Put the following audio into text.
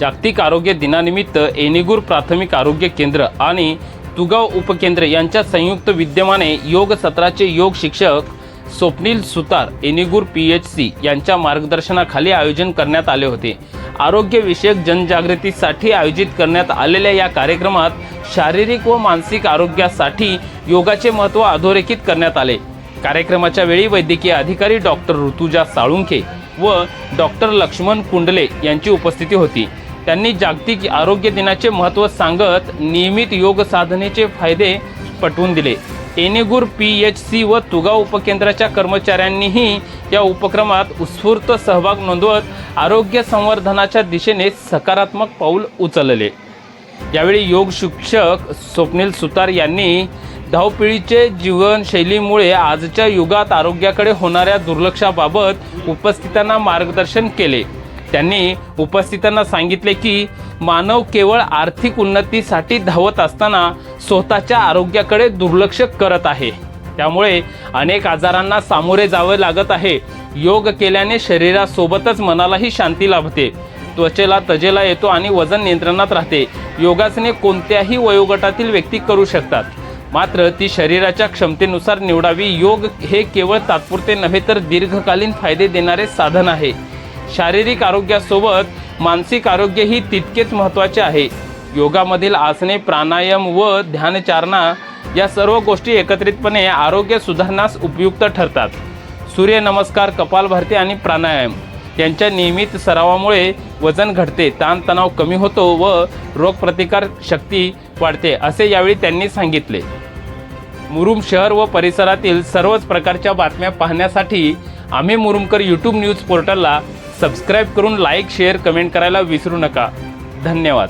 जागतिक आरोग्य दिनानिमित्त एनिगूर प्राथमिक आरोग्य केंद्र आणि तुगाव उपकेंद्र यांच्या संयुक्त विद्यमाने योग सत्राचे योग शिक्षक Swapnil Sutar Enigur P H C यांच्या मार्गदर्शनाखाली आयोजन करण्यात आले होते. आरोग्यविषयक जनजागृतीसाठी आयोजित करण्यात आलेल्या या कार्यक्रमात शारीरिक व मानसिक आरोग्यासाठी योगाचे महत्त्व अधोरेखित करण्यात आले. कार्यक्रमाच्या वेळी वैद्यकीय अधिकारी डॉक्टर ऋतुजा साळुंखे व डॉक्टर लक्ष्मण कुंडले यांची उपस्थिती होती. त्यांनी जागतिक आरोग्य दिनाचे महत्त्व सांगत नियमित योग साधनेचे फायदे पटवून दिले. एनेगूर पी एच सी व तुगा उपकेंद्राच्या कर्मचाऱ्यांनीही या उपक्रमात उत्स्फूर्त सहभाग नोंदवत आरोग्य संवर्धनाच्या दिशेने सकारात्मक पाऊल उचलले. यावेळी योग शिक्षक स्वप्नील सुतार यांनी धावपिढीचे जीवनशैलीमुळे आजच्या युगात आरोग्याकडे होणाऱ्या दुर्लक्षाबाबत उपस्थितांना मार्गदर्शन केले. त्यांनी उपस्थितांना सांगितले की मानव केवळ आर्थिक उन्नतीसाठी धावत असताना स्वतःच्या आरोग्याकडे दुर्लक्ष करत आहे. त्यामुळे अनेक आजारांना सामोरे जावे लागत आहे. योग केल्याने शरीरासोबतच मनालाही शांती लाभते. त्वचेला तजेला येतो आणि वजन नियंत्रणात राहते. योगासने कोणत्याही वयोगटातील व्यक्ती करू शकतात. मात्र ती शरीराच्या क्षमतेनुसार निवडावी. योग हे केवळ तात्पुरते नव्हे तर दीर्घकालीन फायदे देणारे साधन आहे. शारीरिक आरोग्यासोबत मानसिक आरोग्यही तितकेच महत्त्वाचे आहे. योगामधील आसने प्राणायाम व ध्यानचारणा या सर्व गोष्टी एकत्रितपणे आरोग्य सुधारण्यास उपयुक्त ठरतात. सूर्यनमस्कार कपालभारती आणि प्राणायाम यांच्या नियमित सरावामुळे वजन घटते ताणतणाव कमी होतो व रोगप्रतिकार शक्ती वाढते असे यावेळी त्यांनी सांगितले. मुरुम शहर व परिसरातील सर्वच प्रकारच्या बातम्या पाहण्यासाठी आम्ही मुरुमकर यूट्यूब न्यूज पोर्टलला सबस्क्राईब करून लाईक शेअर कमेंट करायला विसरू नका. धन्यवाद.